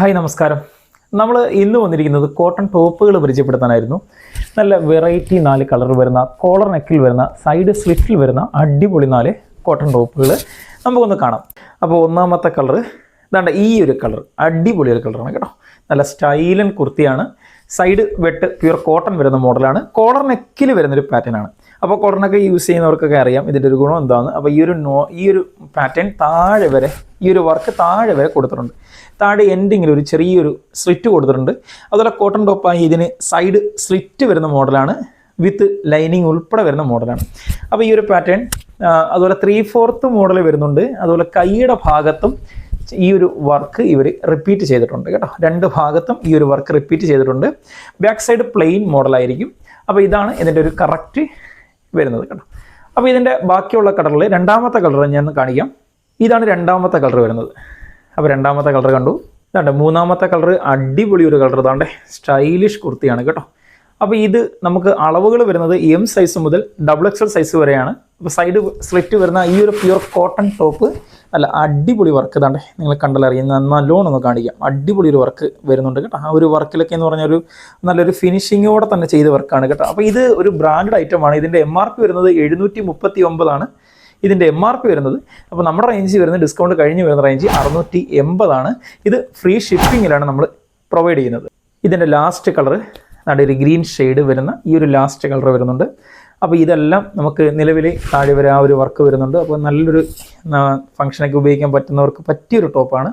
Hi നമസ്കാരം. നമ്മൾ ഇന്ന് വന്നിരിക്കുന്നത് കോട്ടൺ ടോപ്പുകൾ പരിചയപ്പെടുത്താനായിരുന്നു. നല്ല വെറൈറ്റി നാല് കളർ വരുന്ന കോളർ നെക്കിൽ വരുന്ന സൈഡ് സ്ലിറ്റിൽ വരുന്ന അടിപൊളി നാല് കോട്ടൺ ടോപ്പുകൾ നമുക്കൊന്ന് കാണാം. അപ്പോൾ ഒന്നാമത്തെ കളർ ഇതാണ്ട് ഈ ഒരു കളർ അടിപൊളി ഒരു കളറാണ് കേട്ടോ. നല്ല സ്റ്റൈലൻ കുർത്തിയാണ്. സൈഡ് വെട്ട് പ്യുർ കോട്ടൺ വരുന്ന മോഡലാണ്. കോളർ നെക്കിൽ വരുന്നൊരു പാറ്റേൺ ആണ്. അപ്പോൾ കോളർ നെക്ക് യൂസ് ചെയ്യുന്നവർക്കൊക്കെ അറിയാം ഇതിന്റെ ഒരു ഗുണം എന്താണ് അപ്പോൾ ഈ ഒരു നോ ഈ ഒരു പാറ്റേൺ താഴെ വരെ ഈ ഒരു വർക്ക് താഴെ വരെ കൊടുത്തിട്ടുണ്ട്. താഴെ എൻഡിങ്ങിൽ ഒരു ചെറിയൊരു സ്ലിറ്റ് കൊടുത്തിട്ടുണ്ട്. അതുപോലെ കോട്ടൺ ടോപ്പായി ഇതിന് സൈഡ് സ്ലിറ്റ് വരുന്ന മോഡലാണ്. വിത്ത് ലൈനിങ് ഉൾപ്പെടെ വരുന്ന മോഡലാണ്. അപ്പോൾ ഈ ഒരു പാറ്റേൺ അതുപോലെ ത്രീ ഫോർത്ത് മോഡൽ വരുന്നുണ്ട്. അതുപോലെ കൈയുടെ ഭാഗത്തും ഈ ഒരു വർക്ക് ഇവർ റിപ്പീറ്റ് ചെയ്തിട്ടുണ്ട് കേട്ടോ. രണ്ട് ഭാഗത്തും ഈ ഒരു വർക്ക് റിപ്പീറ്റ് ചെയ്തിട്ടുണ്ട്. ബാക്ക് സൈഡ് പ്ലെയിൻ മോഡലായിരിക്കും അപ്പോൾ ഇതാണ് ഇതിന്റെ ഒരു കറക്റ്റ് വരുന്നത് കേട്ടോ. അപ്പോൾ ഇതിന്റെ ബാക്കിയുള്ള കളറിൽ രണ്ടാമത്തെ കളർ ഞാൻ കാണിക്കാം. ഇതാണ് രണ്ടാമത്തെ കളർ വരുന്നത്. അപ്പോൾ രണ്ടാമത്തെ കളർ കണ്ടു. ഇതാണ്ട് മൂന്നാമത്തെ കളർ അടിപൊളി ഒരു കളർ ഇതാണ്ട് സ്റ്റൈലിഷ് കുർത്തിയാണ് കേട്ടോ. അപ്പോൾ ഇത് നമുക്ക് അളവുകൾ വരുന്നത് എം സൈസ് മുതൽ ഡബിൾ എക്സൽ സൈസ് വരെയാണ്. അപ്പോൾ സൈഡ് സ്ലിറ്റ് വരുന്ന ഈ ഒരു പ്യുർ കോട്ടൺ ടോപ്പ് അല്ല അടിപൊളി വർക്ക് ഇതാണ്ട്. നിങ്ങൾ കണ്ടാൽ അറിയുന്ന നല്ലോണം ഒന്ന് കാണിക്കാം. അടിപൊളി ഒരു വർക്ക് വരുന്നുണ്ട് കേട്ടോ. ആ ഒരു വർക്കിലൊക്കെ എന്ന് പറഞ്ഞാൽ ഒരു നല്ലൊരു ഫിനിഷിങ്ങോടെ തന്നെ ചെയ്ത വർക്കാണ് കേട്ടോ. അപ്പോൾ ഇത് ഒരു ബ്രാൻഡഡ് ഐറ്റമാണ് ഇതിന്റെ എം ആർ പി വരുന്നത് എഴുന്നൂറ്റി മുപ്പത്തി ഒമ്പതാണ് ഇതിന്റെ എം ആർ പി വരുന്നത് അപ്പോൾ നമ്മുടെ റേഞ്ച് വരുന്ന ഡിസ്കൗണ്ട് കഴിഞ്ഞ് വരുന്ന റേഞ്ച് അറുന്നൂറ്റി എൺപതാണ് ഇത് ഫ്രീ ഷിപ്പിങ്ങിലാണ് നമ്മൾ പ്രൊവൈഡ് ചെയ്യുന്നത്. ഇതിന്റെ ലാസ്റ്റ് കളർ നമ്മുടെ ഒരു ഗ്രീൻ ഷെയ്ഡ് വരുന്ന ഈ ഒരു ലാസ്റ്റ് കളർ വരുന്നുണ്ട്. അപ്പോൾ ഇതെല്ലാം നമുക്ക് നിലവിലെ താഴെ വരെ ആ ഒരു വർക്ക് വരുന്നുണ്ട്. അപ്പോൾ നല്ലൊരു ഫംഗ്ഷനൊക്കെ ഉപയോഗിക്കാൻ പറ്റുന്നവർക്ക് പറ്റിയൊരു ടോപ്പാണ്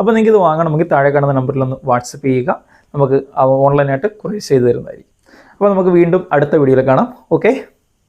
അപ്പോൾ നിങ്ങൾക്ക് ഇത് വാങ്ങണമെങ്കിൽ താഴെ കാണുന്ന നമ്പറിലൊന്ന് വാട്സപ്പ് ചെയ്യുക. നമുക്ക് ഓൺലൈനായിട്ട് കുറേ ചെയ്ത് തരുന്നതായിരിക്കും. അപ്പോൾ നമുക്ക് വീണ്ടും അടുത്ത വീഡിയോയിൽ കാണാം. ഓക്കെ